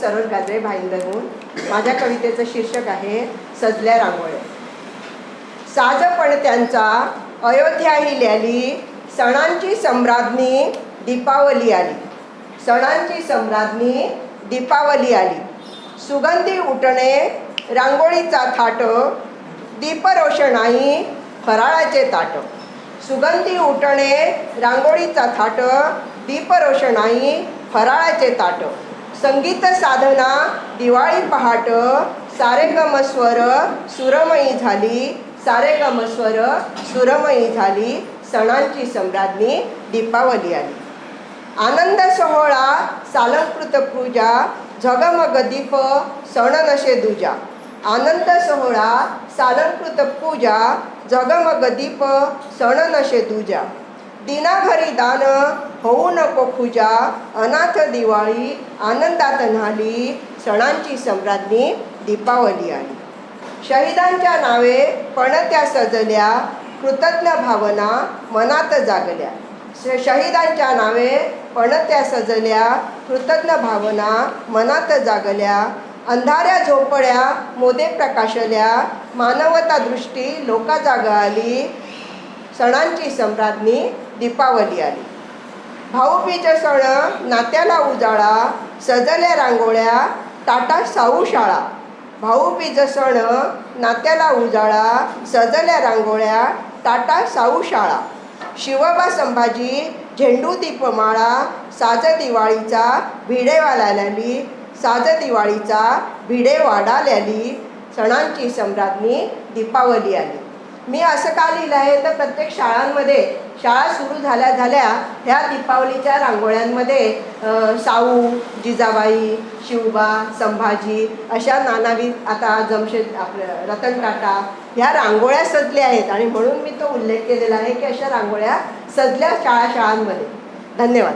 सरोज गाजरे भाईंदरहून माझ्या कवितेचं शीर्षक आहे सजल्या रांगोळ्या. साजपण त्यांचा अयोध्या ही ल्याली. सणांची सम्राज्ञी दीपावली आली. सणांची सम्राज्ञी दीपावली आली. सुगंधी उठणे रांगोळीचा थाट. दीपरोषणाई फराळाचे ताट. सुगंधी उठणे रांगोळीचा थाट. दीपरोषणाई फराळाचे ताट. संगीत साधना दिवाळी पहाट सारे गमस्वर सुरमयी झाली सारे गमस्वर सुरमयी झाली सणांची सम्राज्ञी दीपावली आली. आनंद सोहळा सालंकृत पूजा झगमग दीप सण नशे दुजा. आनंद सोहळा सालंकृत पूजा झगमग दीप सण नशे दुजा. दिनाघरी दान होऊ नको खुजा अनाथ दिवाळी आनंदात न्हाली सणांची सम्राज्ञी दीपावली आली. शहीदांच्या नावे पणत्या सजल्या कृतज्ञ भावना मनात जागल्या. श- नावे पणत्या सजल्या कृतज्ञ भावना मनात जागल्या. अंधाऱ्या झोपड्या मोदे प्रकाशल्या मानवता दृष्टी लोका जाग आली. सणांची सम्राज्ञी दीपावली आली. भाऊबीज सण नात्याला उजाळा सजल्या रांगोळ्या टाटा साऊ शाळा. भाऊबीज सण नात्याला उजाळा सजल्या रांगोळ्या टाटा साऊ शाळा. शिवबा संभाजी झेंडू दीपमाळा साज दिवाळीचा भिडेवाला लॅली साज दिवाळीचा भिडेवाडा लॅली सणांची सम्राज्ञी दीपावली आली. मी असं का लिहिलं आहे तर प्रत्येक शाळांमध्ये शाळा सुरू झाल्या झाल्या ह्या दीपावलीच्या रांगोळ्यांमध्ये साऊ जिजाबाई शिवबा संभाजी अशा नानाविध आता जमशेद आपलं रतन टाटा ह्या रांगोळ्या सजल्या आहेत. आणि म्हणून मी तो उल्लेख केलेला आहे की अशा रांगोळ्या सजल्या शाळा शाळांमध्ये. धन्यवाद.